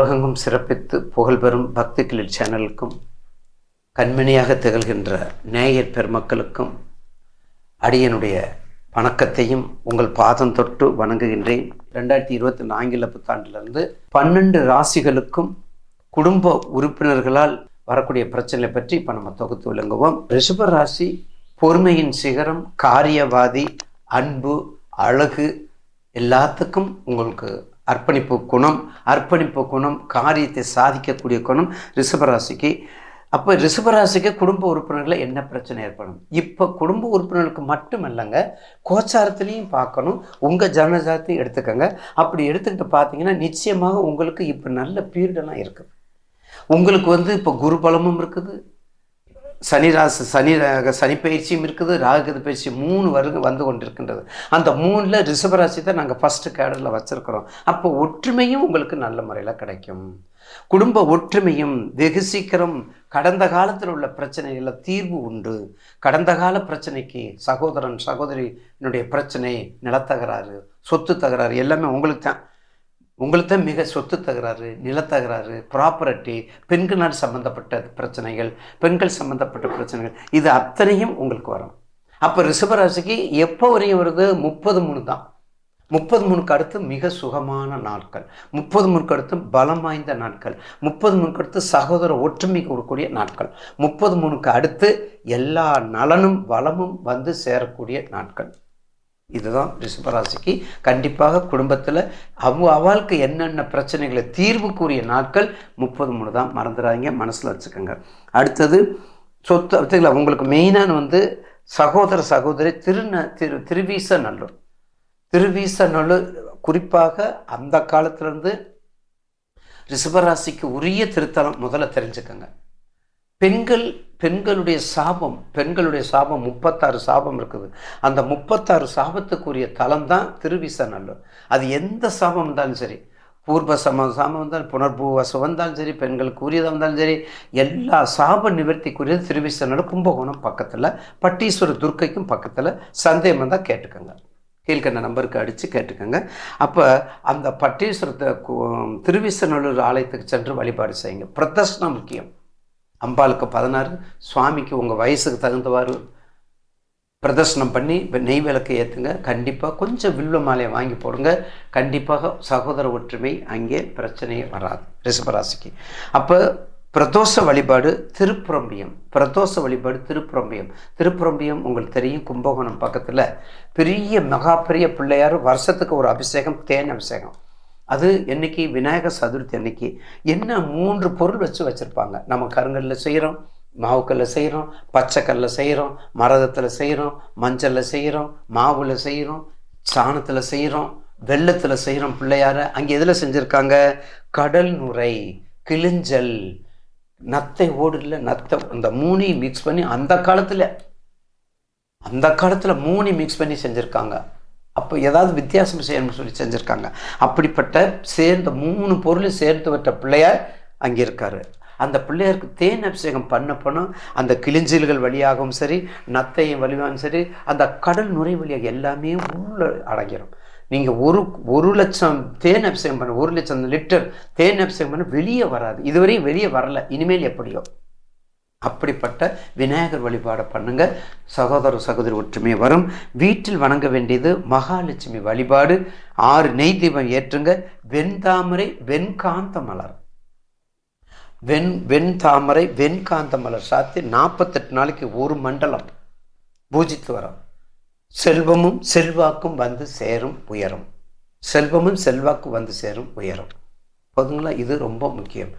உலகெங்கும் சிறப்பித்து புகழ்பெறும் பக்திகளில் சேனலுக்கும் கண்மணியாக திகழ்கின்ற நேயர் பெருமக்களுக்கும் அடியனுடைய வணக்கத்தையும் உங்கள் பாதம் தொட்டு வணங்குகின்றேன். ரெண்டாயிரத்தி இருபத்தி நான்கில புத்தாண்டிலிருந்து பன்னெண்டு ராசிகளுக்கும் குடும்ப உறுப்பினர்களால் வரக்கூடிய பிரச்சனை பற்றி இப்போ நம்ம தொகுத்து விளங்குவோம். ரிஷப ராசி பொறுமையின் சிகரம் காரியவாதி அன்பு அழகு எல்லாத்துக்கும் உங்களுக்கு அர்ப்பணிப்பு குணம் அர்ப்பணிப்பு குணம் காரியத்தை சாதிக்கக்கூடிய குணம் ரிஷபராசிக்கு. அப்போ ரிஷபராசிக்கு குடும்ப உறுப்பினர்களில் என்ன பிரச்சனை ஏற்படும்? இப்போ குடும்ப உறுப்பினர்களுக்கு மட்டும் இல்லைங்க கோச்சாரத்துலேயும் பார்க்கணும். உங்கள் ஜனஜாத்தையும் எடுத்துக்கோங்க. அப்படி எடுத்துக்கிட்டு பார்த்தீங்கன்னா நிச்சயமாக உங்களுக்கு இப்போ நல்ல பீரியடெல்லாம் இருக்குது உங்களுக்கு வந்து இப்போ குரு பலமும் இருக்குது. சனி ராசி சனி ராக சனி பயிற்சியும் இருக்குது ராகுது பயிற்சி மூணு வருக வந்து கொண்டிருக்கின்றது. அந்த மூணில் ரிஷபராசி தான் நாங்கள் ஃபஸ்ட்டு கேடரில் வச்சுருக்கிறோம். அப்போ ஒற்றுமையும் உங்களுக்கு நல்ல முறையில் கிடைக்கும். குடும்ப ஒற்றுமையும் வெகு சீக்கிரம் கடந்த காலத்தில் உள்ள பிரச்சனைகளில் தீர்வு உண்டு. கடந்த கால பிரச்சனைக்கு சகோதரன் சகோதரியினுடைய பிரச்சனை நிலத்தகராறு சொத்து தகராறு எல்லாமே உங்களுக்கு தான் உங்களுக்கு மிக சொத்து தகராறு நிலத்தகராறு ப்ராப்பர்ட்டி பெண்களால் சம்பந்தப்பட்ட பிரச்சனைகள் பெண்கள் சம்பந்தப்பட்ட பிரச்சனைகள் இது அத்தனையும் உங்களுக்கு வரும். அப்போ ரிஷபராசிக்கு எப்போ வரையும் வருது? முப்பது மூணு தான். முப்பது மூணுக்கு அடுத்து மிக சுகமான நாட்கள். முப்பது மூணுக்கு அடுத்து பலம் வாய்ந்த நாட்கள். முப்பது மூணுக்கு அடுத்து சகோதர ஒற்றுமை கொடுக்கக்கூடிய நாட்கள். முப்பது மூணுக்கு அடுத்து எல்லா நலனும் வளமும் வந்து சேரக்கூடிய நாட்கள். இதுதான் ரிஷபராசிக்கு. கண்டிப்பாக குடும்பத்தில் அவ அவளுக்கு என்னென்ன பிரச்சனைகளை தீர்வுக்குரிய நாட்கள் முப்பது மூணு தான். மறந்துடாதீங்க மனசில் வச்சுக்கோங்க. அடுத்தது சொத்து உங்களுக்கு மெயினான வந்து சகோதர சகோதரி திருந திரு திருவீச நல்லூர் திருவீச நல்லூர் குறிப்பாக அந்த காலத்திலேருந்து ரிஷபராசிக்கு உரிய திருத்தலம் முதல்ல தெரிஞ்சுக்கோங்க. பெண்கள் பெண்களுடைய சாபம் பெண்களுடைய சாபம் முப்பத்தாறு சாபம் இருக்குது. அந்த முப்பத்தாறு சாபத்துக்குரிய தலம் தான் திருவிசநல்லூர். அது எந்த சாபம் இருந்தாலும் சரி பூர்வ சம சாபம் வந்தாலும் புனர்பூவசம் வந்தாலும் சரி பெண்களுக்கு உரியதாக வந்தாலும் சரி எல்லா சாப நிவர்த்திக்குரியது திருவிசநல்லூர் கும்பகோணம் பக்கத்தில் பட்டீஸ்வரர் துர்க்கைக்கும் பக்கத்தில் சந்தேகம் வந்தால் கேட்டுக்கோங்க. கீழ்கண்ட நம்பருக்கு அடித்து கேட்டுக்கோங்க. அப்போ அந்த பட்டீஸ்வரத்தை திருவிசநல்லூர் ஆலயத்துக்கு சென்று வழிபாடு செய்யுங்க. பிரதர்ஷனம் முக்கியம். அம்பாளுக்கு பதினாறு சுவாமிக்கு உங்கள் வயசுக்கு தகுந்தவாறு பிரதர்ஷனம் பண்ணி நெய் விளக்கு ஏற்றுங்க கண்டிப்பாக கொஞ்சம் வில்வ மாலையை வாங்கி போடுங்க. கண்டிப்பாக சகோதர ஒற்றுமை அங்கே பிரச்சனையே வராது ரிஷபராசிக்கு. அப்போ பிரதோஷ வழிபாடு திருப்புரம்பியம் பிரதோஷ வழிபாடு திருப்புரம்பியம். திருப்புரம்பியம் உங்களுக்கு தெரியும் கும்பகோணம் பக்கத்தில். பெரிய மகா பெரிய பிள்ளையார் வருஷத்துக்கு ஒரு அபிஷேகம் தேன் அபிஷேகம். அது என்னைக்கு? விநாயகர் சதுர்த்தி அன்னைக்கு. என்ன மூன்று பொருள் வச்சு வச்சுருப்பாங்க. நம்ம கருங்கல்ல செய்கிறோம் மாவுக்கல்ல செய்கிறோம் பச்சைக்கல்ல செய்கிறோம் மரதத்தில் செய்கிறோம் மஞ்சளில் செய்கிறோம் மாவில் செய்கிறோம் சாணத்தில் செய்கிறோம் வெள்ளத்தில் செய்கிறோம் பிள்ளையார. அங்கே எதில் செஞ்சுருக்காங்க? கடல் நுரை கிளிஞ்சல் நத்தை ஓடுல நத்தை. அந்த மூணையும் மிக்ஸ் பண்ணி அந்த காலத்தில் அந்த காலத்தில் மூணையும் மிக்ஸ் பண்ணி செஞ்சுருக்காங்க. அப்போ ஏதாவது வித்தியாசம் செய்யணும்னு சொல்லி செஞ்சுருக்காங்க. அப்படிப்பட்ட சேர்ந்த மூணு பொருள் சேர்த்து விட்ட பிள்ளையார் அங்கே இருக்காரு. அந்த பிள்ளையாருக்கு தேன் அபிஷேகம் பண்ண அந்த கிழிஞ்சில்கள் வழியாகவும் சரி நத்தையும் வழியாகவும் சரி அந்த கடல் நுரை வழியாக எல்லாமே உள்ள அடங்கிடும் நீங்கள் ஒரு ஒரு லட்சம் தேன் அபிஷேகம் பண்ண ஒரு லட்சம் லிட்டர் தேன் அபிஷேகம் பண்ண வெளியே வராது. இதுவரையும் வெளியே வரல. இனிமேல் எப்படியோ. அப்படிப்பட்ட விநாயகர் வழிபாடை பண்ணுங்க. சகோதர சகோதரி ஒற்றுமை வரும். வீட்டில் வணங்க வேண்டியது மகாலட்சுமி வழிபாடு. ஆறு நெய் தீபம் ஏற்றுங்க. வெண்தாமரை வெண்காந்த மலர். வெண் வெண் தாமரை வெண்காந்த மலர் சாத்தி நாற்பத்தெட்டு நாளைக்கு ஒரு மண்டலம் பூஜித்து வரோம். செல்வமும் செல்வாக்கும் வந்து சேரும் உயரும். செல்வமும் செல்வாக்கும் வந்து சேரும் உயரும். போதுங்களா? இது ரொம்ப முக்கியம்.